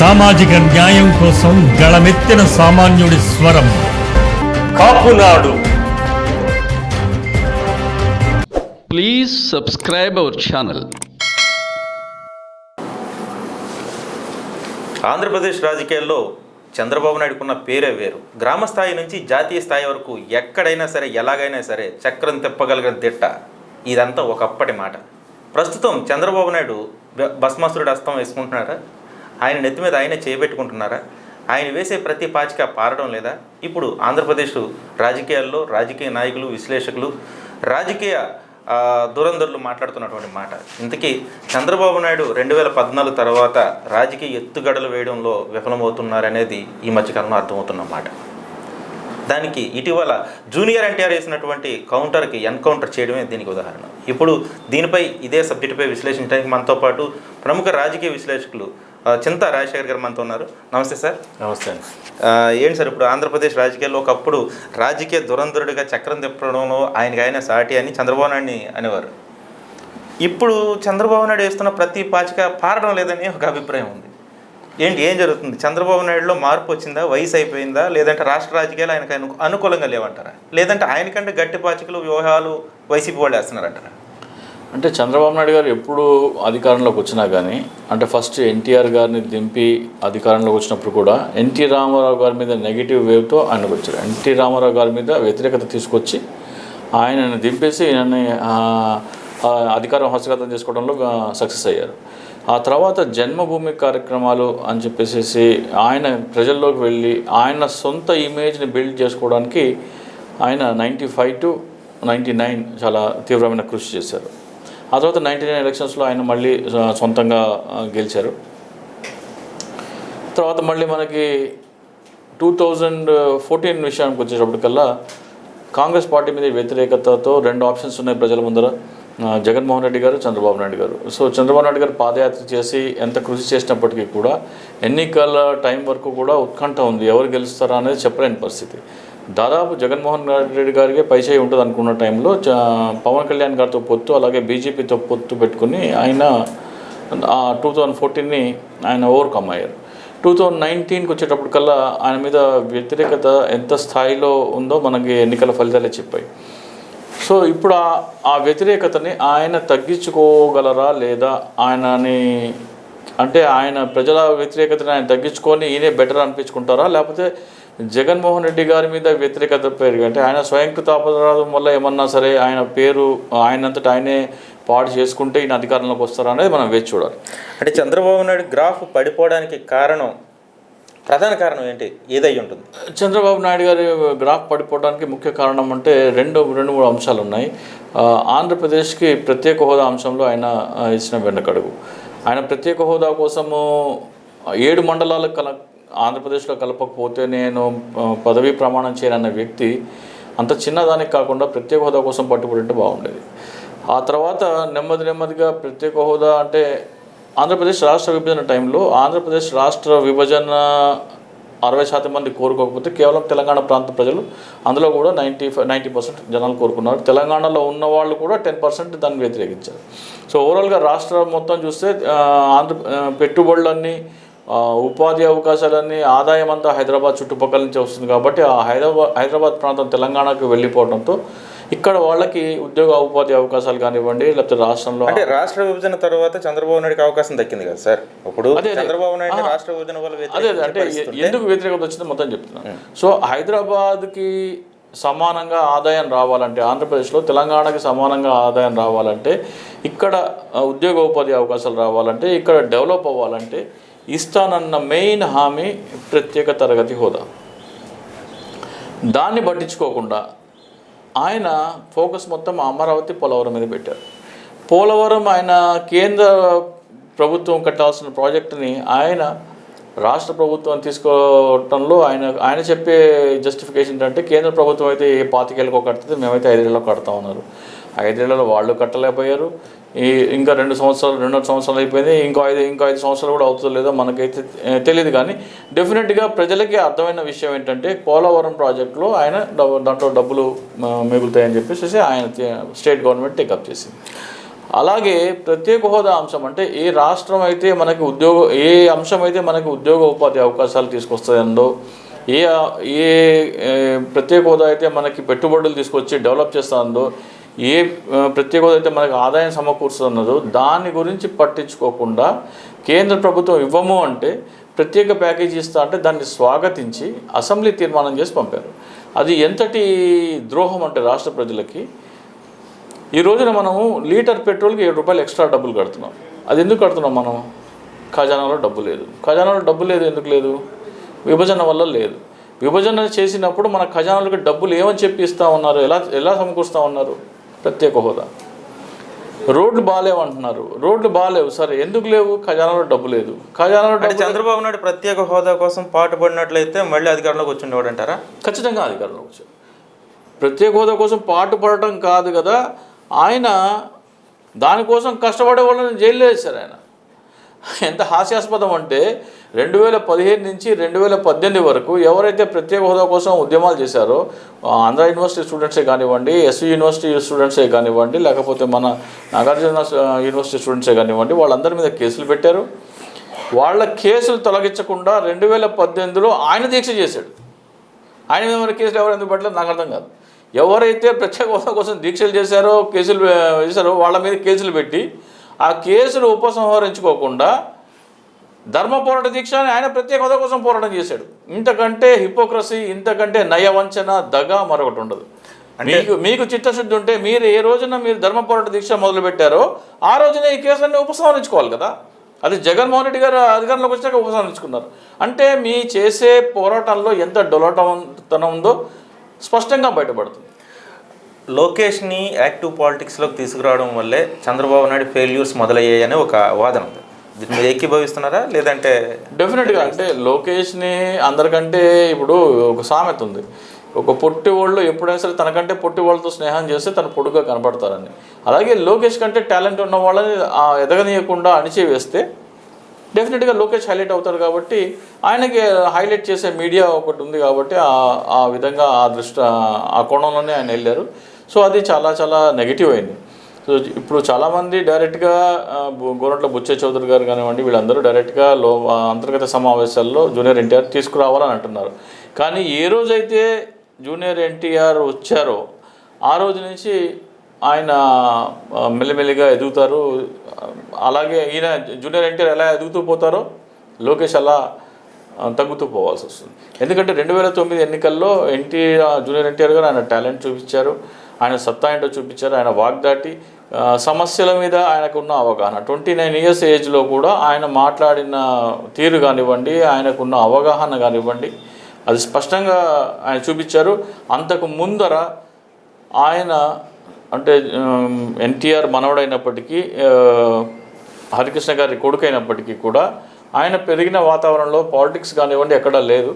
సామాజిక న్యాయం కోసం గళమెత్తిన సామాన్యుడి స్వరం. Kapunadu Please subscribe our channel. Andhra Pradesh రాజకీయాల్లో చంద్రబాబు నాయుడుకున్న పేరే వేరు. గ్రామ స్థాయి నుంచి జాతీయ స్థాయి వరకు ఎక్కడైనా సరే ఎలాగైనా సరే చక్రం తిప్పగలిగిన దిట్ట. ఇదంతా ఒకప్పటి మాట. ప్రస్తుతం చంద్రబాబు నాయుడు భస్మాసురుడు అస్తం వేసుకుంటున్నారా? ఆయన నెత్తి మీద ఆయనే చేపెట్టుకుంటున్నారా? ఆయన వేసే ప్రతి పాచిక పారడం లేదా? ఇప్పుడు ఆంధ్రప్రదేశ్ రాజకీయాల్లో రాజకీయ నాయకులు విశ్లేషకులు రాజకీయ ఆ, దురంధరులు మాట్లాడుతున్నటువంటి మాట. ఇంతకీ చంద్రబాబు నాయుడు రెండు వేల పద్నాలుగు తర్వాత రాజకీయ ఎత్తుగడలు వేయడంలో విఫలమవుతున్నారనేది ఈ మధ్యకాలంలో అర్థమవుతున్న మాట. దానికి ఇటీవల జూనియర్ ఎన్టీఆర్ వేసినటువంటి కౌంటర్కి ఎన్కౌంటర్ చేయడమే దీనికి ఉదాహరణ. ఇప్పుడు దీనిపై ఇదే సబ్జెక్టుపై విశ్లేషించడానికి మనతో పాటు ప్రముఖ రాజకీయ విశ్లేషకులు చింతా రాజశేఖర్ గారు మనతో ఉన్నారు. నమస్తే సార్. నమస్తే. ఏంటి సార్ ఇప్పుడు ఆంధ్రప్రదేశ్ రాజకీయాల్లో ఒకప్పుడు రాజకీయ దురంధరుడిగా చక్రం తిప్పడంలో ఆయనకి ఆయన సాటి అని చంద్రబాబు నాయుడిని అనేవారు. ఇప్పుడు చంద్రబాబు నాయుడు వేస్తున్న ప్రతి పాచిక పారడం లేదని ఒక అభిప్రాయం ఉంది. ఏంటి ఏం జరుగుతుంది? చంద్రబాబు నాయుడులో మార్పు వచ్చిందా? వయసు అయిపోయిందా? లేదంటే రాష్ట్ర రాజకీయాలు ఆయనకు అను అనుకూలంగా లేవంటారా? లేదంటే ఆయనకంటే గట్టి పాచికలు వ్యూహాలు వైసీపీ వాళ్ళు వేస్తున్నారంటారా? అంటే చంద్రబాబు నాయుడు గారు ఎప్పుడు అధికారంలోకి వచ్చినా కానీ అంటే ఫస్ట్ ఎన్టీఆర్ గారిని దింపి అధికారంలోకి వచ్చినప్పుడు కూడా ఎన్టీ రామారావు గారి మీద నెగిటివ్ వేవ్తో ఆయనకు వచ్చారు. ఎన్టీ రామారావు గారి మీద వ్యతిరేకత తీసుకొచ్చి ఆయనను దింపేసి ఆయన అధికారం హస్తగతం చేసుకోవడంలో సక్సెస్ అయ్యారు. ఆ తర్వాత జన్మభూమి కార్యక్రమాలు అని చెప్పేసి ఆయన ప్రజల్లోకి వెళ్ళి ఆయన సొంత ఇమేజ్ని బిల్డ్ చేసుకోవడానికి ఆయన ninety five to ninety nine చాలా తీవ్రమైన కృషి చేశారు. ఆ తర్వాత నైన్టీ నైన్ ఎలక్షన్స్లో ఆయన మళ్ళీ సొంతంగా గెలిచారు. తర్వాత మళ్ళీ మనకి టూ థౌజండ్ ఫోర్టీన్ విషయానికి వచ్చేటప్పటికల్లా కాంగ్రెస్ పార్టీ మీద వ్యతిరేకతతో రెండు ఆప్షన్స్ ఉన్నాయి ప్రజల ముందర. జగన్మోహన్ రెడ్డి గారు చంద్రబాబు నాయుడు గారు. సో చంద్రబాబు నాయుడు గారు పాదయాత్ర చేసి ఎంత కృషి చేసినప్పటికీ కూడా ఎన్నికల టైం వరకు కూడా ఉత్కంఠ ఉంది. ఎవరు గెలుస్తారా అనేది చెప్పలేని పరిస్థితి. దాదాపు జగన్మోహన్ రెడ్డి గారికి పైచేయి ఉంటుంది అనుకున్న టైంలో చ- పవన్ కళ్యాణ్ గారితో పొత్తు అలాగే బీజేపీతో పొత్తు పెట్టుకుని ఆయన టూ థౌజండ్ ఫోర్టీన్ని ఆయన ఓవర్కమ్ అయ్యారు. టూ థౌజండ్ నైన్టీన్కి వచ్చేటప్పటికల్లా ఆయన మీద వ్యతిరేకత ఎంత స్థాయిలో ఉందో మనకి ఎన్నికల ఫలితాలే చెప్పాయి. సో ఇప్పుడు ఆ ఆ వ్యతిరేకతని ఆయన తగ్గించుకోగలరా లేదా ఆయనని అంటే ఆయన ప్రజల వ్యతిరేకతని ఆయన తగ్గించుకొని ఈయనే బెటర్ అనిపించుకుంటారా? లేకపోతే జగన్మోహన్ రెడ్డి గారి మీద వ్యతిరేకత పెరిగి అంటే ఆయన స్వయంకృత అపరాధం వల్ల ఏమన్నా సరే ఆయన పేరు ఆయనంతటా ఆయనే పాడు చేసుకుంటే ఈయన అధికారంలోకి వస్తారా అనేది మనం వేచి చూడాలి. అంటే చంద్రబాబు నాయుడు గ్రాఫ్ పడిపోవడానికి కారణం ప్రధాన కారణం ఏంటి? ఏదై ఉంటుంది? చంద్రబాబు నాయుడు గారి గ్రాఫ్ పడిపోవడానికి ముఖ్య కారణం అంటే రెండు రెండు మూడు అంశాలు ఉన్నాయి. ఆంధ్రప్రదేశ్కి ప్రత్యేక హోదా అంశంలో ఆయన ఇచ్చిన వెన్నకడుగు ఆయన ప్రత్యేక హోదా కోసము ఏడు మండలాలకు కల ఆంధ్రప్రదేశ్లో కలపకపోతే నేను పదవీ ప్రమాణం చేయనన్న వ్యక్తి అంత చిన్నదానికి కాకుండా ప్రత్యేక హోదా కోసం పట్టుబడి బాగుండేది. ఆ తర్వాత నెమ్మది నెమ్మదిగా ప్రత్యేక హోదా అంటే ఆంధ్రప్రదేశ్ రాష్ట్ర విభజన టైంలో ఆంధ్రప్రదేశ్ రాష్ట్ర విభజన అరవై శాతం మంది కోరుకోకపోతే కేవలం తెలంగాణ ప్రాంత ప్రజలు అందులో కూడా నైంటీ ఫైవ్ నైంటీ పర్సెంట్ జనాలు కోరుకున్నారు. తెలంగాణలో ఉన్న వాళ్ళు కూడా టెన్ పర్సెంట్ దాన్ని వ్యతిరేకించారు. సో ఓవరాల్గా రాష్ట్రం మొత్తం చూస్తే ఆంధ్ర పెట్టుబడులన్నీ ఉపాధి అవకాశాలన్నీ ఆదాయం అంతా హైదరాబాద్ చుట్టుపక్కల నుంచి వస్తుంది కాబట్టి ఆ హైదరాబాద్ హైదరాబాద్ ప్రాంతం తెలంగాణకు వెళ్ళిపోవడంతో ఇక్కడ వాళ్ళకి ఉద్యోగ ఉపాధి అవకాశాలు కానివ్వండి లేకపోతే రాష్ట్రంలో అంటే రాష్ట్ర విభజన తర్వాత చంద్రబాబు నాయుడుకి అవకాశం దక్కింది కదా సార్ ఇప్పుడు. చంద్రబాబు నాయుడు. రాష్ట్ర విభజన వల్ల అదే అంటే ఎందుకు వ్యతిరేకత వచ్చిందో మొత్తం చెప్తున్నాను సో హైదరాబాద్కి సమానంగా ఆదాయం రావాలంటే ఆంధ్రప్రదేశ్లో తెలంగాణకి సమానంగా ఆదాయం రావాలంటే ఇక్కడ ఉద్యోగోపాధి ఉద్యోగ ఉపాధి అవకాశాలు రావాలంటే ఇక్కడ డెవలప్ అవ్వాలంటే ఇస్తానన్న మెయిన్ హామీ ప్రత్యేక తరగతి హోదా. దాన్ని పట్టించుకోకుండా ఆయన ఫోకస్ మొత్తం అమరావతి పోలవరం మీద పెట్టారు. పోలవరం ఆయన కేంద్ర ప్రభుత్వం కట్టాల్సిన ప్రాజెక్టుని ఆయన రాష్ట్ర ప్రభుత్వం తీసుకోవటంలో ఆయన ఆయన చెప్పే జస్టిఫికేషన్ ఏంటంటే కేంద్ర ప్రభుత్వం అయితే ఏ పాతికేళ్ళకో కడుతుంది మేమైతే ఐదేళ్ళలో కడతా ఉన్నారు. ఐదేళ్ళలో వాళ్ళు కట్టలేకపోయారు. ఈ ఇంకా రెండు సంవత్సరాలు రెండున్నర సంవత్సరాలు అయిపోయింది. ఇంకో ఐదు ఇంకో ఐదు సంవత్సరాలు కూడా అవుతుందో లేదో మనకైతే తెలియదు కానీ డెఫినెట్గా ప్రజలకి అర్థమైన విషయం ఏంటంటే పోలవరం ప్రాజెక్టులో ఆయన దాంట్లో డబ్బులు మిగులుతాయని చెప్పేసి ఆయన స్టేట్ గవర్నమెంట్ టేకప్ చేసింది. అలాగే ప్రత్యేక హోదా అంశం అంటే ఏ రాష్ట్రం అయితే మనకి ఉద్యోగ ఏ అంశం అయితే మనకి ఉద్యోగ ఉపాధి అవకాశాలు తీసుకొస్తుందో ఏ ఏ ప్రత్యేక హోదా అయితే మనకి పెట్టుబడులు తీసుకొచ్చి డెవలప్ చేస్తుందో ఏ ప్రత్యేక హోదా అయితే మనకి ఆదాయం సమకూరుస్తున్నదో దాని గురించి పట్టించుకోకుండా కేంద్ర ప్రభుత్వం ఇవ్వము అంటే ప్రత్యేక ప్యాకేజీ ఇస్తా అంటే దాన్ని స్వాగతించి అసెంబ్లీ తీర్మానం చేసి పంపారు. అది ఎంతటి ద్రోహం అంటే రాష్ట్ర ప్రజలకి ఈ రోజున మనము లీటర్ పెట్రోల్కి ఏడు రూపాయలు ఎక్స్ట్రా డబ్బులు కడుతున్నాం. అది ఎందుకు కడుతున్నాం మనం? ఖజానాలో డబ్బు లేదు. ఖజానాలో డబ్బు లేదు ఎందుకు లేదు? విభజన వల్ల లేదు. విభజన చేసినప్పుడు మన ఖజానాలకు డబ్బులు ఏమని చెప్పి ఇస్తా ఉన్నారు? ఎలా ఎలా సమకూరుస్తూ ఉన్నారు? ప్రత్యేక హోదా. రోడ్లు బాగాలేవు అంటున్నారు. రోడ్లు బాగాలేవు సరే ఎందుకు లేవు? ఖజానాలో డబ్బు లేదు. ఖజానాలో చంద్రబాబు నాయుడు ప్రత్యేక హోదా కోసం పాటుపడినట్లయితే మళ్ళీ అధికారంలోకి వచ్చిండేవాడు అంటారా ఖచ్చితంగా అధికారంలోకి వచ్చారు ప్రత్యేక హోదా కోసం పాటుపడటం కాదు కదా. ఆయన దానికోసం కష్టపడే వాళ్ళని జైల్లో వేశారు ఆయన. ఎంత హాస్యాస్పదం అంటే రెండు వేల పదిహేను నుంచి రెండు వేల పద్దెనిమిది వరకు ఎవరైతే ప్రత్యేక హోదా కోసం ఉద్యమాలు చేశారో ఆంధ్ర యూనివర్సిటీ స్టూడెంట్సే కానివ్వండి ఎస్వి యూనివర్సిటీ స్టూడెంట్సే కానివ్వండి లేకపోతే మన నాగార్జున యూనివర్సిటీ స్టూడెంట్సే కానివ్వండి వాళ్ళందరి మీద కేసులు పెట్టారు. వాళ్ళ కేసులు తొలగించకుండా రెండు వేల పద్దెనిమిదిలో ఆయన దీక్ష చేశాడు. ఆయన మీద కేసులు ఎవరు ఎందుకు పెట్టలేదు నాకు అర్థం కాదు. ఎవరైతే ప్రత్యేక హోదా కోసం దీక్షలు చేశారో కేసులు చేశారో వాళ్ళ మీద కేసులు పెట్టి ఆ కేసులు ఉపసంహరించుకోకుండా ధర్మ పోరాట దీక్ష అని ఆయన ప్రత్యేక హోదా కోసం పోరాటం చేశాడు. ఇంతకంటే హిపోక్రసీ ఇంతకంటే నయవంచన దగ మరొకటి ఉండదు. మీకు మీకు చిత్తశుద్ధి ఉంటే మీరు ఏ రోజున మీరు ధర్మ పోరాట దీక్ష మొదలు పెట్టారో ఆ రోజున ఈ కేసులన్నీ ఉపసంహరించుకోవాలి కదా. అది జగన్మోహన్ రెడ్డి గారు అధికారంలోకి వచ్చాక ఉపసంహరించుకున్నారు. అంటే మీ చేసే పోరాటంలో ఎంత డొలటతనం ఉందో స్పష్టంగా బయటపడుతుంది. లోకేష్ని యాక్టివ్ పాలిటిక్స్లోకి తీసుకురావడం వల్లే చంద్రబాబు నాయుడు ఫెయిల్యూర్స్ మొదలయ్యాయని ఒక వాదన ఉంది. దీని మీద ఏకీభవిస్తున్నారా? లేదంటే డెఫినెట్గా అంటే లోకేష్ని అందరికంటే ఇప్పుడు ఒక సామెత ఉంది. ఒక పొట్టి వాళ్ళు ఎప్పుడైనా సరే తనకంటే పొట్టి వాళ్ళతో స్నేహం చేస్తే తను పొడుగా కనపడతారని. అలాగే లోకేష్ కంటే టాలెంట్ ఉన్న వాళ్ళని ఎదగనీయకుండా అణిచివేస్తే డెఫినెట్గా లోకేష్ హైలైట్ అవుతారు కాబట్టి ఆయనకి హైలైట్ చేసే మీడియా ఒకటి ఉంది కాబట్టి ఆ- విధంగా ఆ దృష్టి ఆ కోణంలోనే ఆయన వెళ్ళారు. సో అది చాలా చాలా నెగిటివ్ అయింది. సో ఇప్పుడు చాలామంది డైరెక్ట్గా గోరంట్ల బుచ్చే చౌదరి గారు కానివ్వండి వీళ్ళందరూ డైరెక్ట్గా లో అంతర్గత సమావేశాల్లో జూనియర్ ఎన్టీఆర్ తీసుకురావాలని అంటున్నారు. కానీ ఏ రోజైతే జూనియర్ ఎన్టీఆర్ వచ్చారో ఆ రోజు నుంచి ఆయన మెల్లిమెల్లిగా ఎదుగుతారు. అలాగే ఈయన జూనియర్ ఎన్టీఆర్ ఎలా ఎదుగుతూ పోతారో లోకేష్ అలా తగ్గుతూ పోవాల్సి వస్తుంది. ఎందుకంటే రెండు వేల తొమ్మిది ఎన్నికల్లో ఎన్టీఆర్ జూనియర్ ఎన్టీఆర్ గారు ఆయన టాలెంట్ చూపించారు. ఆయన సత్తా ఏంటో చూపించారు. ఆయన వాగ్దాటి సమస్యల మీద ఆయనకున్న అవగాహన. ట్వంటీ నైన్ ఇయర్స్ ఏజ్లో కూడా ఆయన మాట్లాడిన తీరు కానివ్వండి ఆయనకున్న అవగాహన కానివ్వండి అది స్పష్టంగా ఆయన చూపించారు. అంతకు ముందర ఆయన అంటే ఎన్టీఆర్ మనవడైనప్పటికీ హరికృష్ణ గారి కొడుకైనప్పటికీ కూడా ఆయన పెరిగిన వాతావరణంలో పాలిటిక్స్ కానివ్వండి ఎక్కడా లేదు.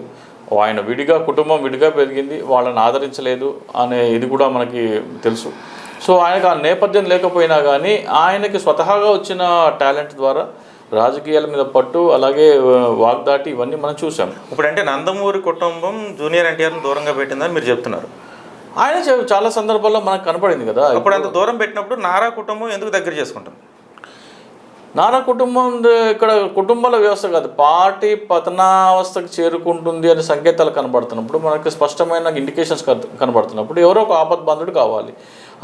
ఆయన విడిగా కుటుంబం విడిగా పెరిగింది వాళ్ళని ఆదరించలేదు అనే ఇది కూడా మనకి తెలుసు. సో ఆయనకు ఆ నేపథ్యం లేకపోయినా కానీ ఆయనకి స్వతహాగా వచ్చిన టాలెంట్ ద్వారా రాజకీయాల మీద పట్టు అలాగే వాగ్దాటి ఇవన్నీ మనం చూసాం ఇప్పుడంటే నందమూరి కుటుంబం జూనియర్ ఎన్టీఆర్ని దూరంగా పెట్టిందని మీరు చెప్తున్నారు. ఆయన చాలా సందర్భాల్లో మనకు కనపడింది కదా. అప్పుడు అంత దూరం పెట్టినప్పుడు నారా కుటుంబం ఎందుకు దగ్గర చేసుకుంటుంది నానా కుటుంబం ఇక్కడ కుటుంబాల వ్యవస్థ కాదు. పార్టీ పతనావస్థకు చేరుకుంటుంది అనే సంకేతాలు కనబడుతున్నప్పుడు మనకి స్పష్టమైన ఇండికేషన్స్ కనబడుతున్నప్పుడు ఎవరో ఒక ఆపద్బాంధుడు కావాలి.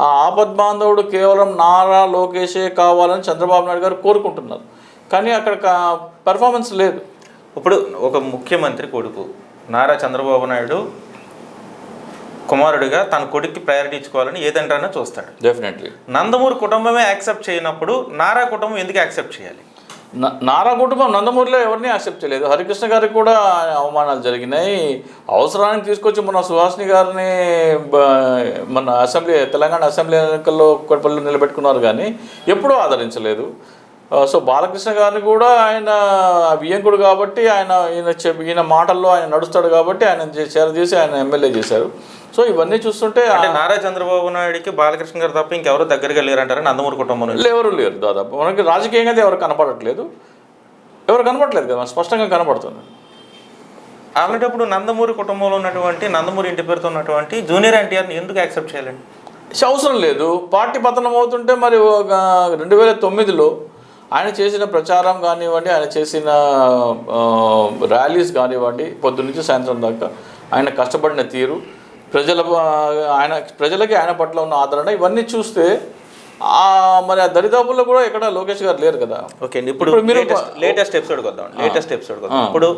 ఆ ఆపద్బాంధవుడు కేవలం నారా లోకేషే కావాలని చంద్రబాబు నాయుడు గారు కోరుకుంటున్నారు. కానీ అక్కడ పెర్ఫార్మెన్స్ లేదు. ఇప్పుడు ఒక ముఖ్యమంత్రి కొడుకు నారా చంద్రబాబు నాయుడు కుమారుడిగా తన కొడుక్కి ప్రయారిటీ ఇచ్చుకోవాలని ఏదంటారో చూస్తాడు. డెఫినెట్లీ నందమూరి కుటుంబమే యాక్సెప్ట్ చేయనప్పుడు నారా కుటుంబం ఎందుకు యాక్సెప్ట్ చేయాలి? నారా కుటుంబం నందమూరిలో ఎవరిని యాక్సెప్ట్ చేయలేదు. హరికృష్ణ గారికి కూడా అవమానాలు జరిగినాయి. అవసరానికి తీసుకొచ్చి మన సుహాసిని గారిని మన అసెంబ్లీ తెలంగాణ అసెంబ్లీ ఎన్నికల్లో కొట్టపల్లి నిలబెట్టుకున్నారు కానీ ఎప్పుడూ ఆదరించలేదు. సో బాలకృష్ణ గారిని కూడా ఆయన వియ్యంకుడు కాబట్టి ఆయన ఈయన ఈయన మాటల్లో ఆయన నడుస్తాడు కాబట్టి ఆయన చే- చేరదీసి ఆయన ఎమ్మెల్యే చేశారు. సో ఇవన్నీ చూస్తుంటే అంటే నారా చంద్రబాబు నాయుడికి బాలకృష్ణ గారు తప్ప ఇంకెవరు దగ్గరగా లేరంటారా నందమూరి కుటుంబం నుంచి? ఎవరు లేరు దాదాపు. మనకి రాజకీయంగా ఎవరు కనపడట్లేదు. ఎవరు కనపడట్లేదు కదా స్పష్టంగా కనపడుతుంది. అలాంటప్పుడు నందమూరి కుటుంబంలో ఉన్నటువంటి నందమూరి ఇంటి పేరుతో ఉన్నటువంటి జూనియర్ ఎన్టీఆర్ని ఎందుకు యాక్సెప్ట్ చేయాలండి? అవసరం లేదు. పార్టీ పతనం అవుతుంటే మరి రెండు వేల తొమ్మిదిలో ఆయన చేసిన ప్రచారం కానివ్వండి ఆయన చేసిన ర్యాలీస్ కానివ్వండి పొద్దు నుంచి సాయంత్రం దాకా ఆయన కష్టపడిన తీరు. ప్రజల ఆయన ప్రజలకి ఆయన పట్ల ఉన్న ఆదరణ ఇవన్నీ చూస్తే ఆ, మరి ఆ దరిదాపుల్లో కూడా ఎక్కడ లోకేష్ గారు లేరు కదా. ఓకే ఇప్పుడు మీరు- లేటెస్ట్ లేటెస్ట్ ఎపిసోడ్కి వద్దాం లేటెస్ట్ ఎపిసోడ్కి వద్దాం ఇప్పుడు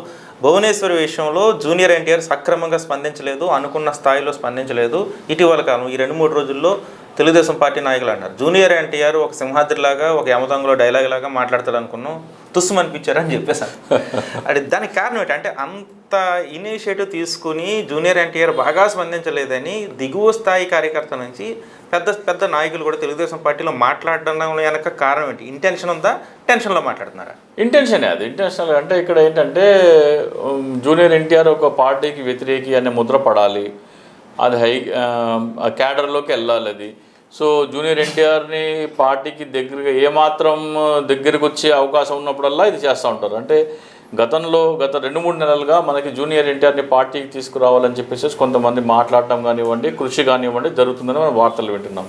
భువనేశ్వర్ విషయంలో జూనియర్ ఎన్టీఆర్ సక్రమంగా స్పందించలేదు అనుకున్న స్థాయిలో స్పందించలేదు. ఇటీవల కాలం ఈ రెండు మూడు రోజుల్లో తెలుగుదేశం పార్టీ నాయకులు అన్నారు. జూనియర్ ఎన్టీఆర్ ఒక సింహాద్రిలాగా ఒక యమతంగులో డైలాగ్ లాగా మాట్లాడతాడు అనుకున్నాం తుస్సు అనిపించారని చెప్పేశాను అది దానికి కారణం ఏంటంటే అంత ఇనిషియేటివ్ తీసుకుని జూనియర్ ఎన్టీఆర్ బాగా స్పందించలేదని దిగువ స్థాయి కార్యకర్త నుంచి పెద్ద పెద్ద నాయకులు కూడా తెలుగుదేశం పార్టీలో మాట్లాడడం వెనక కారణం ఏంటి? ఇంటెన్షన్ ఉందా? టెన్షన్లో మాట్లాడుతున్నారా? ఇంటెన్షనే అది. ఇంటెన్షనల్ అంటే ఇక్కడ ఏంటంటే జూనియర్ ఎన్టీఆర్ ఒక పార్టీకి వ్యతిరేకి అనే ముద్ర పడాలి. అది హై ఆ, క్యాడర్లోకి వెళ్ళాలి అది. సో జూనియర్ ఎన్టీఆర్ని పార్టీకి దగ్గరగా ఏమాత్రం దగ్గరకు వచ్చే అవకాశం ఉన్నప్పుడల్లా ఇది చేస్తూ ఉంటారు. అంటే గతంలో గత రెండు మూడు నెలలుగా మనకి జూనియర్ ఎన్టీఆర్ని పార్టీకి తీసుకురావాలని చెప్పేసి కొంతమంది మాట్లాడటం కానివ్వండి కృషి కానివ్వండి జరుగుతుందని మనం వార్తలు వింటున్నాం.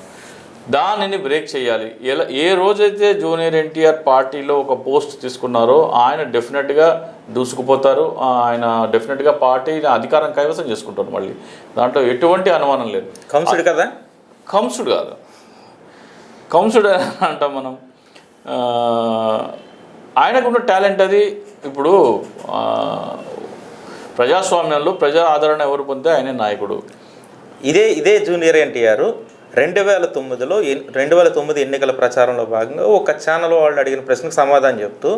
దానిని బ్రేక్ చేయాలి. ఎలా ఏ రోజైతే జూనియర్ ఎన్టీఆర్ పార్టీలో ఒక పోస్ట్ తీసుకున్నారో ఆయన డెఫినెట్గా దూసుకుపోతారు. ఆయన డెఫినెట్గా పార్టీని అధికారం కైవసం చేసుకుంటారు మళ్ళీ. దాంట్లో ఎటువంటి అనుమానం లేదు. కంసుడు కదా? కంసుడు కాదు. కంసుడు అంటాం మనం. ఆయనకున్న టాలెంట్ అది. ఇప్పుడు ప్రజాస్వామ్యంలో ప్రజా ఆదరణ ఎవరు పొందితే ఆయనే నాయకుడు. ఇదే ఇదే జూనియర్ ఎన్టీఆర్ రెండు వేల తొమ్మిదిలో రెండు వేల తొమ్మిది ఎన్నికల ప్రచారంలో భాగంగా ఒక ఛానల్ వాళ్ళు అడిగిన ప్రశ్నకు సమాధానం చెప్తూ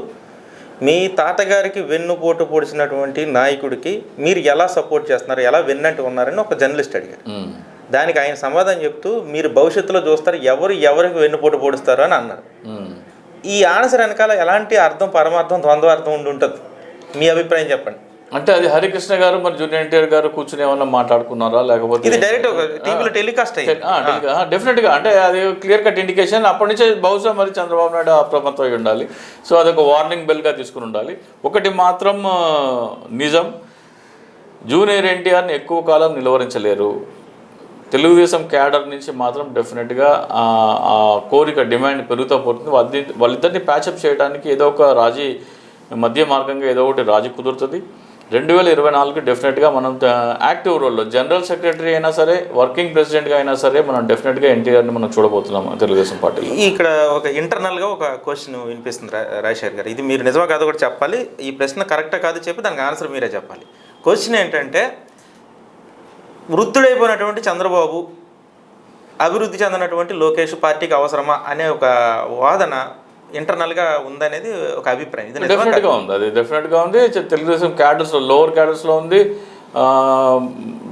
మీ తాతగారికి వెన్నుపోటు పొడిచినటువంటి నాయకుడికి మీరు ఎలా సపోర్ట్ చేస్తున్నారు ఎలా వెన్నంటి ఉన్నారని ఒక జర్నలిస్ట్ అడిగారు. దానికి ఆయన సమాధానం చెప్తూ మీరు భవిష్యత్తులో చూస్తారు ఎవరు ఎవరికి వెన్నుపోటు పొడుస్తారు అని అన్నారు. ఈ ఆన్సర్ వెనకాల ఎలాంటి అర్థం పరమార్థం ద్వంద్వార్థం ఉండి ఉంటుంది? మీ అభిప్రాయం చెప్పండి. అంటే అది హరికృష్ణ గారు మరి జూనియర్ ఎన్టీఆర్ గారు కూర్చుని ఏమన్నా మాట్లాడుకున్నారా? లేకపోతే ఇది డైరెక్ట్ టీవీలో టెలికాస్ట్ అయ్యింది డెఫినెట్గా అంటే అది క్లియర్ కట్ ఇండికేషన్ అప్పటి నుంచే బహుశా మరి చంద్రబాబు నాయుడు అప్రమత్తం అయి ఉండాలి. సో అదొక వార్నింగ్ బెల్గా తీసుకుని ఉండాలి. ఒకటి మాత్రం నిజం. జూనియర్ ఎన్టీఆర్ని ఎక్కువ కాలం నిలువరించలేరు. తెలుగుదేశం క్యాడర్ నుంచి మాత్రం డెఫినెట్గా ఆ కోరిక డిమాండ్ పెరుగుతూ పోతుంది. వాళ్ళిద్దరిని ప్యాచప్ చేయడానికి ఏదో ఒక రాజీ మధ్య మార్గంగా ఏదో ఒకటి రాజీ కుదురుతుంది. రెండు వేల ఇరవై నాలుగు డెఫినెట్గా మనం యాక్టివ్ రోల్లో జనరల్ సెక్రటరీ అయినా సరే వర్కింగ్ ప్రెసిడెంట్గా అయినా సరే మనం డెఫినెట్గా ఎన్టీఆర్ని మనం చూడబోతున్నాం తెలుగుదేశం పార్టీలో. ఇక్కడ ఒక ఇంటర్నల్గా ఒక క్వశ్చన్ వినిపిస్తుంది రాజశేఖర్ గారు. ఇది మీరు నిజమా కాదు కూడా చెప్పాలి. ఈ ప్రశ్న కరెక్టా కాదు చెప్పి దానికి ఆన్సర్ మీరే చెప్పాలి. క్వశ్చన్ ఏంటంటే వృద్ధుడైపోయినటువంటి చంద్రబాబు అభివృద్ధి చెందినటువంటి లోకేష్ పార్టీకి అవసరమా అనే ఒక వాదన ఇంటర్నల్గా ఉందనేది ఒక అభిప్రాయం. ఇది? డెఫినెట్గా ఉంది. అది డెఫినెట్గా ఉంది. తెలుగుదేశం క్యాడర్స్లో లోవర్ క్యాడర్స్లో ఉంది.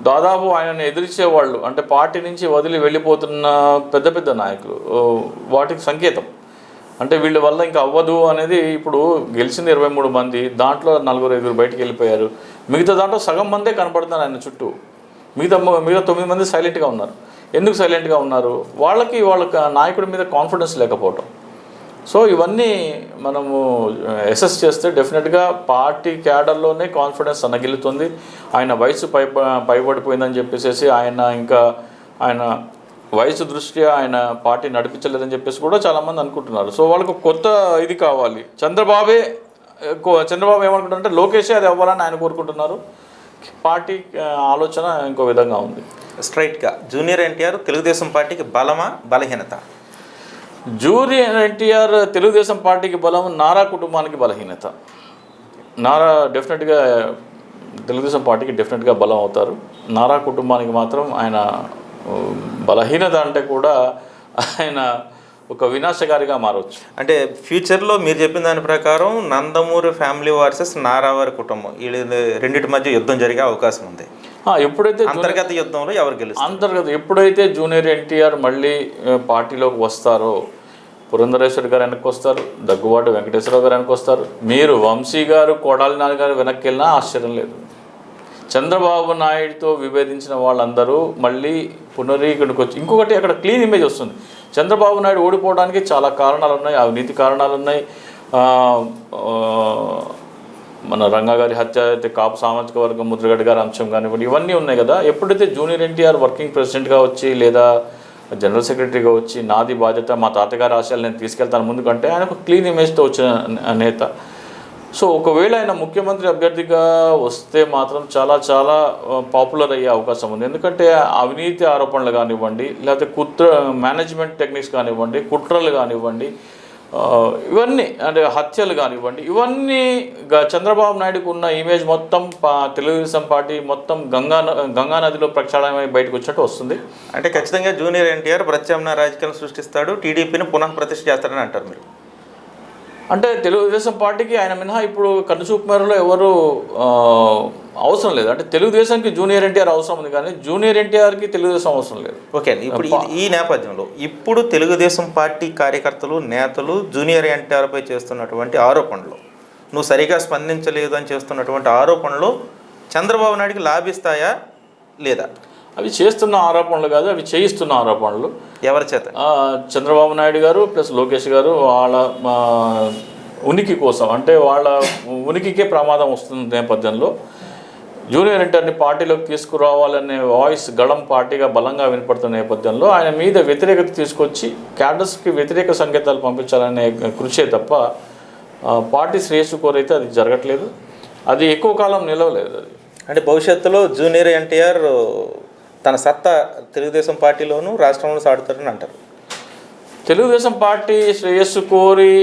దాదాపు ఆయనను ఎదిరించే వాళ్ళు అంటే పార్టీ నుంచి వదిలి వెళ్ళిపోతున్న పెద్ద పెద్ద నాయకులు వాటికి సంకేతం. అంటే వీళ్ళ వల్ల ఇంకా అవ్వదు అనేది ఇప్పుడు గెలిచింది ఇరవై మూడు మంది దాంట్లో నలుగురు ఐదుగురు బయటికి వెళ్ళిపోయారు. మిగతా దాంట్లో సగం మందే కనపడుతున్నారు ఆయన చుట్టూ. మిగతా మిగతా తొమ్మిది మంది సైలెంట్గా ఉన్నారు. ఎందుకు సైలెంట్గా ఉన్నారు? వాళ్ళకి వాళ్ళ నాయకుడి మీద కాన్ఫిడెన్స్ లేకపోవటం. సో ఇవన్నీ మనము అసెస్ చేస్తే డెఫినెట్గా పార్టీ క్యాడర్లోనే కాన్ఫిడెన్స్ సన్నగిల్లుతుంది ఆయన వయసు పై పైబడిపోయిందని చెప్పేసి ఆయన ఇంకా ఆయన వయసు దృష్ట్యా ఆయన పార్టీ నడిపించలేదని చెప్పేసి కూడా చాలామంది అనుకుంటున్నారు. సో వాళ్ళకు కొత్త ఇది కావాలి. చంద్రబాబే చంద్రబాబు ఏమనుకుంటారంటే లోకేషే అది అవ్వాలని ఆయన కోరుకుంటున్నారు. పార్టీ ఆలోచన ఇంకో విధంగా ఉంది. స్ట్రైట్గా. జూనియర్ ఎన్టీఆర్ తెలుగుదేశం పార్టీకి బలమా బలహీనత? జూనియర్ ఎన్టీఆర్ తెలుగుదేశం పార్టీకి బలం నారా కుటుంబానికి బలహీనత. నారా డెఫినెట్గా తెలుగుదేశం పార్టీకి డెఫినెట్గా బలం అవుతారు. నారా కుటుంబానికి మాత్రం ఆయన బలహీనత అంటే కూడా ఆయన ఒక వినాశకారిగా మారవచ్చు అంటే ఫ్యూచర్లో మీరు చెప్పిన దాని ప్రకారం నందమూరి ఫ్యామిలీ వర్సెస్ నారావారి కుటుంబం. వీళ్ళ రెండింటి మధ్య యుద్ధం జరిగే అవకాశం ఉంది. ఎప్పుడైతే అంతర్గత యుద్ధంలో ఎవరు గెలుస్తారు? అంతర్గత ఎప్పుడైతే జూనియర్ ఎన్టీఆర్ మళ్ళీ పార్టీలోకి వస్తారో పురంధరేశ్వరి గారు వెనక్కి వస్తారు దగ్గుబాటు వెంకటేశ్వరరావు గారు వెనక్కి వస్తారు. మీరు వంశీ గారు కోడాలి నాన్న గారు వెనక్కి వెళ్ళినా ఆశ్చర్యం లేదు. చంద్రబాబు నాయుడుతో విభేదించిన వాళ్ళందరూ మళ్ళీ పునరీకరణకు వచ్చి ఇంకొకటి అక్కడ క్లీన్ ఇమేజ్ వస్తుంది. చంద్రబాబు నాయుడు ఓడిపోవడానికి చాలా కారణాలు ఉన్నాయి అవినీతి కారణాలు ఉన్నాయి మన రంగాగారి హత్య అయితే కాపు సామాజిక వర్గం ముద్రగడ్డ గారి అంశం కానివ్వండి ఇవన్నీ ఉన్నాయి కదా. ఎప్పుడైతే జూనియర్ ఎన్టీఆర్ వర్కింగ్ ప్రెసిడెంట్గా వచ్చి లేదా జనరల్ సెక్రటరీగా వచ్చి నాది బాధ్యత మా తాతగారి ఆశయాలు నేను తీసుకెళ్తాను ముందుకంటే ఆయన ఒక క్లీన్ ఇమేజ్తో వచ్చిన నేత సో ఒకవేళ ఆయన ముఖ్యమంత్రి అభ్యర్థిగా వస్తే మాత్రం చాలా చాలా పాపులర్ అయ్యే అవకాశం ఉంది. ఎందుకంటే అవినీతి ఆరోపణలు కానివ్వండి లేకపోతే కుట్ర మేనేజ్మెంట్ టెక్నిక్స్ కానివ్వండి కుట్రలు కానివ్వండి ఇవన్నీ అంటే హత్యలు కానివ్వండి ఇవన్నీ గ- చంద్రబాబు నాయుడుకు ఉన్న ఇమేజ్ మొత్తం తెలుగుదేశం పార్టీ మొత్తం గంగా గంగా నదిలో ప్రక్షాళనమై బయటకు వచ్చినట్టు వస్తుంది. అంటే ఖచ్చితంగా జూనియర్ ఎన్టీఆర్ ప్రత్యామ్నాయ రాజకీయాలను సృష్టిస్తాడు టీడీపీని పునః ప్రతిష్ఠ చేస్తాడని అంటారు మీరు. అంటే తెలుగుదేశం పార్టీకి ఆయన మినహా ఇప్పుడు కన్నుచూపు మేరలో ఎవరు అవసరం లేదు. అంటే తెలుగుదేశానికి జూనియర్ ఎన్టీఆర్ అవసరం ఉంది కానీ జూనియర్ ఎన్టీఆర్కి తెలుగుదేశం అవసరం లేదు. ఓకే అండి ఇప్పుడు ఈ నేపథ్యంలో ఇప్పుడు తెలుగుదేశం పార్టీ కార్యకర్తలు నేతలు జూనియర్ ఎన్టీఆర్పై చేస్తున్నటువంటి ఆరోపణలు నువ్వు సరిగా స్పందించలేదు అని చేస్తున్నటువంటి ఆరోపణలు చంద్రబాబు నాయుడికి లాభిస్తాయా లేదా? అవి చేస్తున్న ఆరోపణలు కాదు అవి చేయిస్తున్న ఆరోపణలు. ఎవరి చేత? చంద్రబాబు నాయుడు గారు ప్లస్ లోకేష్ గారు వాళ్ళ ఉనికి కోసం అంటే వాళ్ళ ఉనికికే ప్రమాదం వస్తున్న నేపథ్యంలో. జూనియర్ ఇంటర్ని పార్టీలోకి తీసుకురావాలనే వాయిస్ గళం పార్టీగా బలంగా వినపడుతున్న నేపథ్యంలో ఆయన మీద వ్యతిరేకత తీసుకొచ్చి క్యాడర్స్కి వ్యతిరేక సంకేతాలు పంపించాలనే కృషే తప్ప పార్టీ శ్రేయస్సు కోరైతే అది జరగట్లేదు. అది ఎక్కువ కాలం నిలవలేదు అది. అంటే భవిష్యత్తులో జూనియర్ ఎన్టీఆర్ తన సత్తా తెలుగుదేశం పార్టీలోను రాష్ట్రంలో సాడుతారని అంటారు. తెలుగుదేశం పార్టీ శ్రేయస్సు కోరి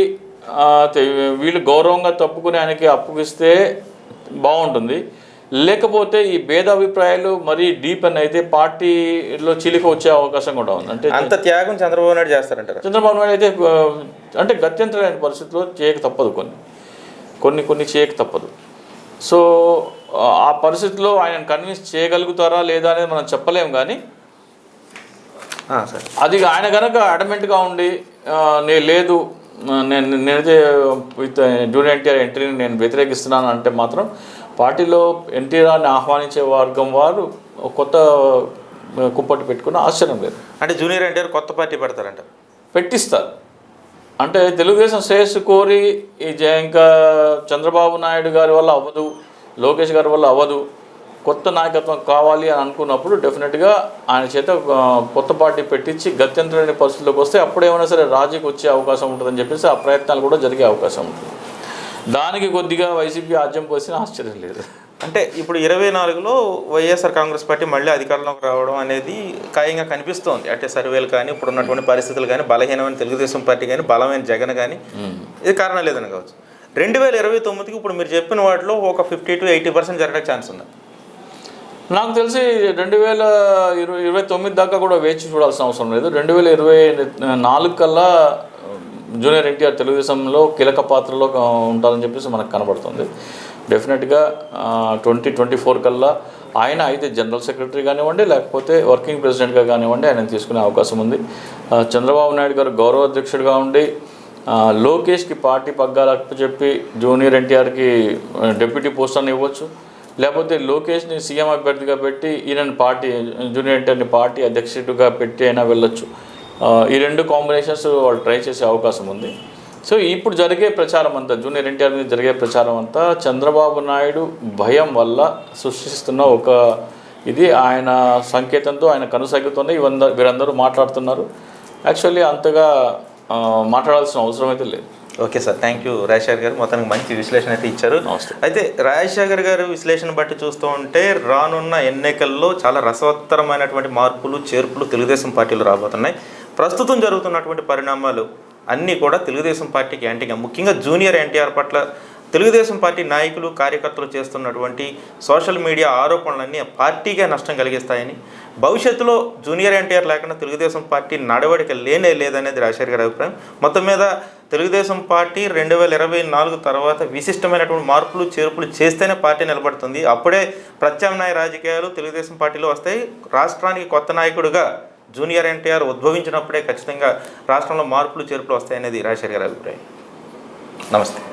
వీళ్ళు గౌరవంగా తప్పుకుని ఆయనకి అప్పుగిస్తే బాగుంటుంది. లేకపోతే ఈ భేదాభిప్రాయాలు మరీ డీప్ అని అయితే పార్టీలో చీలిక వచ్చే అవకాశం కూడా ఉంది. అంటే అంత త్యాగం చంద్రబాబు నాయుడు చేస్తారంటారు? చంద్రబాబు నాయుడు అయితే అంటే గత్యంతరమైన పరిస్థితుల్లో చేయక తప్పదు కొన్ని. కొన్ని కొన్ని చేయక తప్పదు. సో ఆ, పరిస్థితిలో ఆయన కన్విన్స్ చేయగలుగుతారా లేదా అనేది మనం చెప్పలేం కానీ సరే. అది ఆయన కనుక అడమెంట్గా ఉండి ఆ, నే లేదు నేను నేనైతే విత్ జూనియర్ ఎన్టీఆర్ ఎంట్రీని నేను వ్యతిరేకిస్తున్నాను అంటే మాత్రం పార్టీలో ఎన్టీఆర్ని ఆహ్వానించే వర్గం వారు కొత్త కుప్పటి పెట్టుకున్న ఆశ్చర్యం లేదు. అంటే జూనియర్ ఎన్టీఆర్ కొత్త పార్టీ పెడతారంటారు పెట్టిస్తారు. అంటే తెలుగుదేశం శ్రేయస్సు కోరి ఈ జ- ఇంకా చంద్రబాబు నాయుడు గారి వల్ల అవ్వదు. లోకేష్ గారి వల్ల అవ్వదు. కొత్త నాయకత్వం కావాలి అని అనుకున్నప్పుడు డెఫినెట్గా ఆయన చేత కొత్త పార్టీ పెట్టించి గత్యంతరమైన పరిస్థితుల్లోకి వస్తే అప్పుడేమైనా సరే రాజీకి వచ్చే అవకాశం ఉంటుందని చెప్పేసి ఆ ప్రయత్నాలు కూడా జరిగే అవకాశం ఉంటుంది. దానికి కొద్దిగా వైసీపీ ఆజ్యం పోసిన ఆశ్చర్యం లేదు. అంటే ఇప్పుడు ఇరవై నాలుగులో వైఎస్ఆర్ కాంగ్రెస్ పార్టీ మళ్ళీ అధికారంలోకి రావడం అనేది ఖాయంగా కనిపిస్తోంది. అంటే సర్వేలు కానీ ఇప్పుడు ఉన్నటువంటి పరిస్థితులు కానీ బలహీనమైన తెలుగుదేశం పార్టీ కానీ బలమైన జగన్ కానీ ఇది కారణం లేదని కావచ్చు? రెండు వేల ఇరవై తొమ్మిదికి ఇప్పుడు మీరు చెప్పిన వాటిలో ఒక ఫిఫ్టీ టు ఎయిటీ పర్సెంట్ జరగడానికి ఛాన్స్ ఉంది. నాకు తెలిసి రెండు వేల ఇరవై ఇరవై తొమ్మిది దాకా కూడా వేచి చూడాల్సిన అవసరం లేదు. రెండు వేల ఇరవై నాలుగు కల్లా జూనియర్ ఎన్టీఆర్ తెలుగుదేశంలో కీలక పాత్రలో ఉంటారని చెప్పేసి మనకు కనబడుతుంది. డెఫినెట్గా ట్వంటీ ట్వంటీ ఫోర్ కల్లా ఆయన అయితే జనరల్ సెక్రటరీ కానివ్వండి లేకపోతే వర్కింగ్ ప్రెసిడెంట్గా కానివ్వండి ఆయన తీసుకునే అవకాశం ఉంది. చంద్రబాబు నాయుడు గారు గౌరవ అధ్యక్షుడిగా ఉండి లోకేష్కి పార్టీ పగ్గాలు చెప్పి జూనియర్ ఎన్టీఆర్కి డిప్యూటీ పోస్ట్ అని ఇవ్వచ్చు. లేకపోతే లోకేష్ని సీఎం అభ్యర్థిగా పెట్టి ఈయనని పార్టీ జూనియర్ ఎన్టీఆర్ని పార్టీ అధ్యక్షుడిగా పెట్టి అయినా వెళ్ళొచ్చు. ఈ రెండు కాంబినేషన్స్ వాళ్ళు ట్రై చేసే అవకాశం ఉంది. సో ఇప్పుడు జరిగే ప్రచారం అంతా జూనియర్ ఎన్టీఆర్ మీద జరిగే ప్రచారం అంతా చంద్రబాబు నాయుడు భయం వల్ల సృష్టిస్తున్న ఒక ఇది. ఆయన సంకేతంతో ఆయన కనుసైగుతోనే ఇవంద వీరందరూ మాట్లాడుతున్నారు. యాక్చువల్లీ అంతగా మాట్లాడాల్సిన అవసరం అయితే లేదు. Okay sir thank you Rajasekhar garu మొత్తానికి మంచి విశ్లేషణ అయితే ఇచ్చారు. నమస్తే. అయితే రాజశేఖర్ గారు విశ్లేషణ బట్టి చూస్తూ ఉంటే రానున్న ఎన్నికల్లో చాలా రసవత్తరమైనటువంటి మార్పులు చేర్పులు తెలుగుదేశం పార్టీలో రాబోతున్నాయి. ప్రస్తుతం జరుగుతున్నటువంటి పరిణామాలు అన్నీ కూడా తెలుగుదేశం పార్టీకి యాంటీగా. ముఖ్యంగా జూనియర్ ఎన్టీఆర్ పట్ల తెలుగుదేశం పార్టీ నాయకులు కార్యకర్తలు చేస్తున్నటువంటి సోషల్ మీడియా ఆరోపణలన్నీ పార్టీకే నష్టం కలిగిస్తాయని భవిష్యత్తులో జూనియర్ ఎన్టీఆర్ లేకుండా తెలుగుదేశం పార్టీ నడవడిక లేనే లేదనేది రాజశేఖర్ గారి అభిప్రాయం. మొత్తం మీద తెలుగుదేశం పార్టీ రెండు వేల ఇరవై నాలుగు తర్వాత విశిష్టమైనటువంటి మార్పులు చేర్పులు చేస్తేనే పార్టీ నిలబడుతుంది. అప్పుడే ప్రత్యామ్నాయ రాజకీయాలు తెలుగుదేశం పార్టీలో వస్తాయి. రాష్ట్రానికి కొత్త నాయకుడిగా జూనియర్ ఎన్టీఆర్ ఉద్భవించినప్పుడే ఖచ్చితంగా రాష్ట్రంలో మార్పులు చేర్పులు వస్తాయనేది రాజశేఖర్ గారి అభిప్రాయం. నమస్తే.